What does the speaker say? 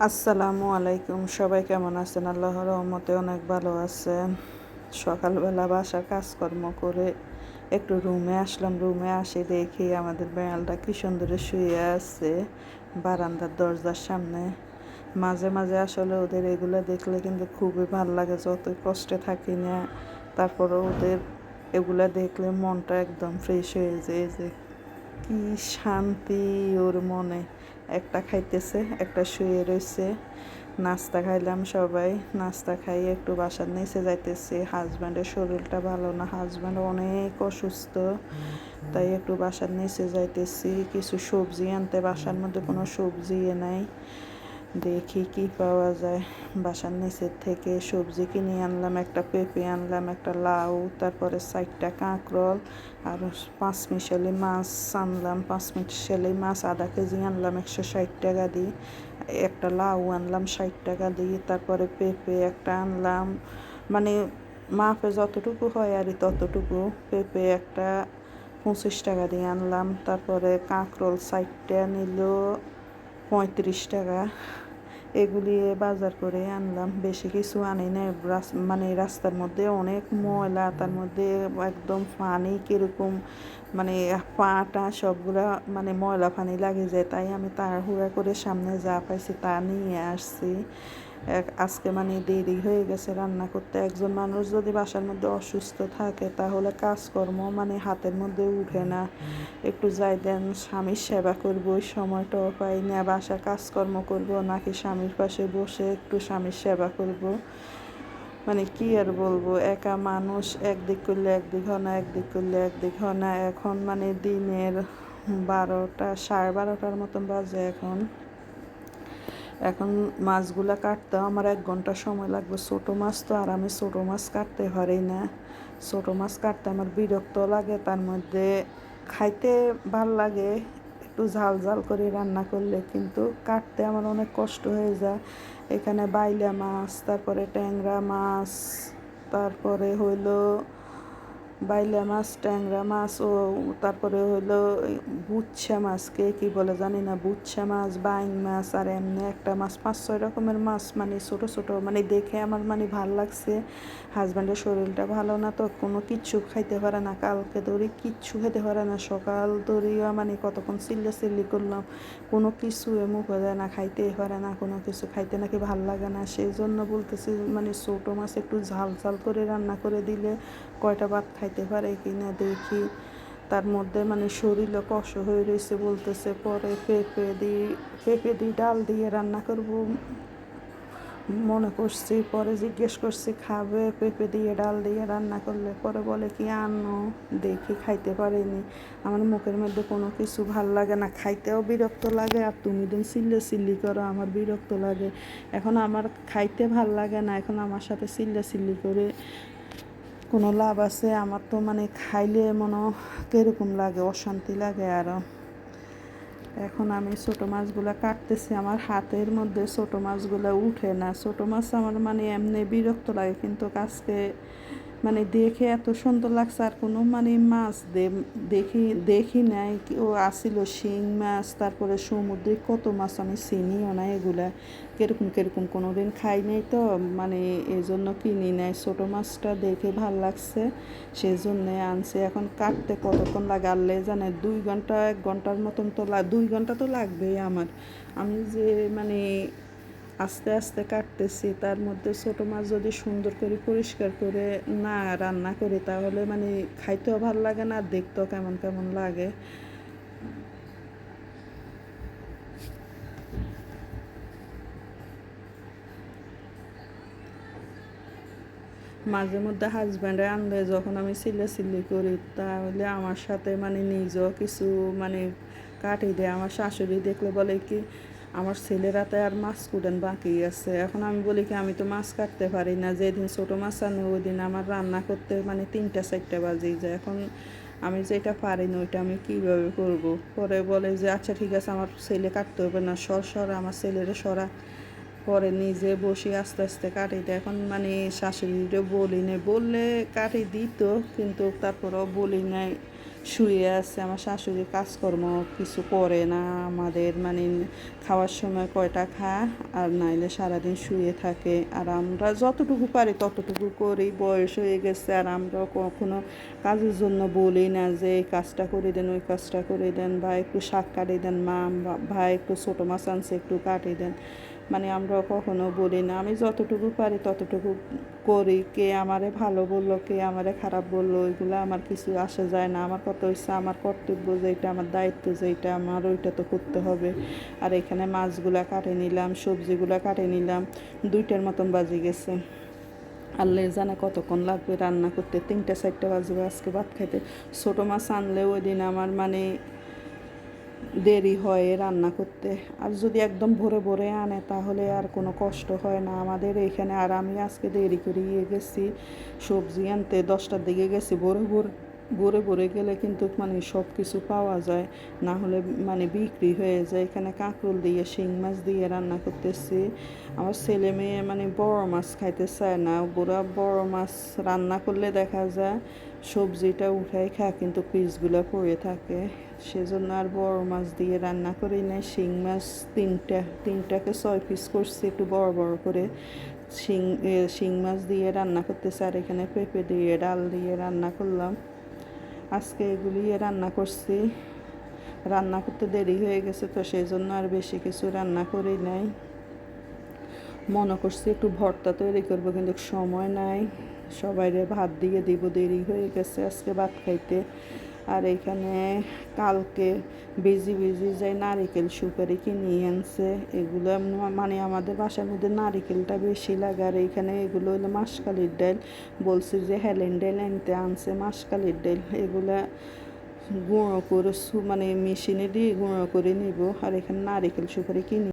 আসসালামু আলাইকুম। সবাই কেমন আছেন? আল্লাহ রহমতে অনেক ভালো আছেন। সকালবেলা বাসার কাজকর্ম করে একটু রুমে আসলাম। রুমে আসে দেখি আমাদের বেড়ালটা কি সুন্দরে শুয়ে আছে বারান্দার দরজার সামনে। মাঝে মাঝে আসলে ওদের এগুলো দেখলে কিন্তু খুবই ভালো লাগে, যতই কষ্টে থাকি না তারপরে ওদের এগুলো দেখলে মনটা একদম ফ্রেশ হয়ে যায় যে কি শান্তি ওর মনে। একটা খাইতেছে, একটা শুয়ে রয়েছে নাস্তা খাইলাম সবাই। নাস্তা খাই একটু বাসার নিচে যাইতেছি। হাজব্যান্ডের শরীরটা ভালো না। হাজব্যান্ড অনেক অসুস্থ। তাই একটু বাসার নিচে যাইতেছি। কিছু সবজি আনতে। বাসার মধ্যে কোনো সবজি এ নাই। দেখি কি পাওয়া যায়। বাসার নিচের থেকে সবজি কিনে আনলাম, একটা পেঁপে আনলাম, একটা লাউ, তারপরে সাইডটা কাঁকরোল আর পাঁচ মিশালি মাছ আনলাম। পাঁচ মিশালি মাছ আধা কেজি আনলাম, একশো ষাট টাকা দিয়ে। একটা লাউ আনলাম, ষাট টাকা দিয়ে। তারপরে পেঁপে একটা আনলাম। মানে মাপে যতটুকু হয় আর ততটুকু। পেঁপে একটা পঁচিশ টাকা দিয়ে আনলাম। তারপরে কাঁকরোল সাইডটা নিল পঁয়ত্রিশ টাকা। এগুলি বাজার করে আনলাম। বেশি কিছু আনি না মানে রাস্তার মধ্যে অনেক ময়লা, তার মধ্যে একদম পানি কীরকম মানে পাটা সবগুলা মানে ময়লা পানি লাগে যায় তাই আমি তাড়াহুড়া করে সামনে যা পাইছি তা নিয়ে আসছি। আজকে মানে দেরি হয়ে গেছে রান্না করতে। একজন মানুষ যদি বাসার মধ্যে অসুস্থ থাকে, তাহলে কাজকর্ম মানে হাতের মধ্যে উঠে না। একটু যাই দেন, স্বামীর সেবা করব, ওই সময়টাও পাই না। বাসার কাজকর্ম করব, নাকি স্বামীর পাশে বসে একটু স্বামীর সেবা করব? মানে কি আর বলব, একা মানুষ, একদিক করলে একদিক হয় না, একদিক করলে একদিক হয় না। এখন মানে দিনের বারোটা, সাড়ে বারোটার মতন বাজে এখন। এখন মাছগুলা কাটতে আমার এক ঘণ্টা সময় লাগবে। ছোটো মাছ তো আর আমি ছোটো মাছ কাটতে পারি না। ছোটো মাছ কাটতে আমার বিরক্ত লাগে, তার মধ্যে খাইতে ভালো লাগে, একটু ঝাল ঝাল করে রান্না করলে কিন্তু কাটতে আমার অনেক কষ্ট হয়ে যায়। এখানে বাইলা মাছ, তারপরে ট্যাংরা মাছ, তারপরে হইল বাইলা মাছ, ট্যাংরা মাছ ও তারপরে হইল বুচ্ছা মাছ, কে বলে জানি না, বুচ্ছা মাছ, বাইং মাছ আর এমনি একটা মাছ, পাঁচ ছয় রকমের মাছ মানে ছোট ছোট মানে দেখে আমার মানে ভালো লাগছে। হাজব্যান্ডের শরীরটা ভালো না তো, কোনো কিচ্ছু খাইতে পারে না। কালকে ধরে কিচ্ছু খেতে পারে না। সকাল ধরেও মানে কতক্ষণ চিল্লা চিল্লি করলাম, কোনো কিছু মুখ দেয় না খাইতে পারে না, কোনো কিছু খাইতে নাকি ভালো লাগে না। সেই জন্য বলতেছি মানে ছোটো মাছ একটু ঝাল ঝাল করে রান্না করে দিলে কয়টা ভাত খাইতে পারে কি না দেখি। তার মধ্যে মানে শরীরও কষ্ট হয়ে রয়েছে বলতেছে, পরে পেঁপে দিয়ে পেঁপে দিয়ে ডাল দিয়ে রান্না করব। মনে করছি, পরে জিজ্ঞেস করছি, খাবে? পেঁপে দিয়ে ডাল দিয়ে রান্না করলে? পরে বলে কি, আনো, দেখি, খাইতে পারিনি। আমার মুখের মধ্যে কোনো কিছু ভালো লাগে না। খাইতেও বিরক্ত লাগে, আর তুমি দিন সিল্লে সিল্লি করো, আমার বিরক্ত লাগে। এখন আমার খাইতে ভালো লাগে না, এখন আমার সাথে সিল্লে সিল্লি করে কোনো লাভ আছে? আমার তো মানে খাইলে মনে কীরকম লাগে, অশান্তি লাগে আরও এখন আমি ছোটো মাছগুলো কাটতেছি, আমার হাতের মধ্যে ছোটো মাছগুলো উঠে না। ছোটো মাছ আমার মানে এমনি বিরক্ত লাগে, কিন্তু আজকে মানে দেখে এত সুন্দর লাগছে, আর কোনো মানে মাছ দেখি দেখি নাই ও আসিল শিং মাছ, তারপরে সমুদ্রে কত মাছ, আমি চিনিও না এগুলা। কীরকম কীরকম কোনো দিন খাই নাই তো মানে এই জন্য কিনি নাই। ছোটো মাছটা দেখে ভালো লাগছে সেই জন্যে আনছে। এখন কাটতে কতক্ষণ লাগে আনলে জানে, দুই ঘণ্টা, এক ঘণ্টার মতন তো দুই ঘণ্টা তো লাগবেই আমার। আমি যে মানে আস্তে আস্তে কাটতেছি, তার মধ্যে ছোটো মাছ যদি সুন্দর করে পরিষ্কার করে না রান্না করি, তাহলে মানে খাইতেও ভালো লাগে না দেখতেও কেমন কেমন লাগে। মাঝে মধ্যে হাজব্যান্ডে আনলে যখন আমি সিলে সিলি করি, তাহলে আমার সাথে মানে নিজেও কিছু মানে কাটি দেয়। আমার শাশুড়ি দেখলে বলে কি আমার ছেলেরাতে আর মাছ কুটেন বাকি আছে। এখন আমি বলি কি, আমি তো মাছ কাটতে পারি না। যেদিন ছোটো মাছ আনে ওই দিন আমার রান্না করতে মানে তিনটা, চারটা বাজেই যায়। এখন আমি যেটা পারি না, ওইটা আমি কীভাবে করব? পরে বলে যে আচ্ছা ঠিক আছে, আমার ছেলে কাটতে হবে না, সর সর, আমার ছেলেরে সরা। পরে নিজে বসে আস্তে আস্তে কাটি এখন মানে শাশুড়িরে বলি নেই। বললে কাটি দিত, কিন্তু তারপরেও বলি নাই। শুয়ে আছে আমার শাশুড়ি কাজকর্ম, কিছু করে না। আমাদের মানে খাওয়ার সময় কয়টা খা আর নাইলে সারাদিন শুয়ে থাকে। আর আমরা যতটুকু পারি ততটুকু করি বয়স হয়ে গেছে। আর আমরা কখনো কাজের জন্য বলি না যে, এই কাজটা করে দেন, ওই কাজটা করে দেন, বা একটু শাক কাটিয়ে দেন মা ভাই, একটু ছোটো মাছ আনছে, একটু কাটিয়ে দেন। মানে আমরা কখনো বলি না। আমি যতটুকু পারি ততটুকু করি। কে আমারে ভালো বলল, কে আমারে খারাপ বলল, ওইগুলো আমার কিছু আসা যায় না। আমার কত হচ্ছে আমার কর্তব্য যেটা আমার দায়িত্ব যেটা আমার ওইটা তো করতে হবে। আর এখানে মাছগুলা কাটে নিলাম, সবজিগুলা কাটে নিলাম, দুইটার মতন বাজে গেছে। আল্লাহ জানে কতক্ষণ লাগবে রান্না করতে। তিনটা, চারটা বাজবে আজকে ভাত খাইতে। ছোটো মাছ আনলে ওই দিন আমার মানে দেরি হয় রান্না করতে। আর যদি একদম ভোরে ভোরে আনে, তাহলে আর কোনো কষ্ট হয় না। আমাদের এখানে, আর আমি আজকে দেরি করে গিয়ে গেছি। সবজি আনতে দশটার দিকে গেছি, ভোরে ভোর ভোরে ভোরে গেলে কিন্তু মানে সব কিছু পাওয়া যায়। না হলে মানে বিক্রি হয়ে যায়। এখানে কাঁকরোল দিয়ে, শিং মাছ দিয়ে রান্না করতেছি। আমার ছেলে মেয়ে মানে বড় মাছ খাইতে চায় না। ওরা বড় মাছ রান্না করলে দেখা যায় সবজিটা উঠাই খায় কিন্তু পিসগুলো পড়ে থাকে। সেজন্য আর বড় মাছ দিয়ে রান্না করি না। শিং মাছ তিনটা, তিনটাকে ছয় পিস করছি একটু বড় বড় করে। শিং শিং মাছ দিয়ে রান্না করতেছে। আর এখানে পেঁপে দিয়ে, ডাল দিয়ে রান্না করলাম। আজকে এগুলি রান্না করছি। রান্না করতে দেরি হয়ে গেছে তো সেই জন্য আর বেশি কিছু রান্না করি নাই। মনে করছি একটু ভর্তা তৈরি করব, কিন্তু সময় নাই। সবাইরে ভাত দিয়ে দিব, দেরি হয়ে গেছে আজকে ভাত খাইতে। আর এখানে কালকে বেজি বেজি যাই নারিকেল সুপারি কিনে আনছে, এগুলো মানে আমাদের বাসার মধ্যে নারিকেলটা বেশি লাগে। আর এখানে এগুলো হলো মাসকালির ডাল। বলছে যে হেলেন ডাল আনতে আনছে মাসকালির ডাল। এগুলা গুঁড়ো করে মানে মেশিনে দিয়ে গুঁড়ো করে নিব। আর এখানে নারিকেল সুপারি কিনে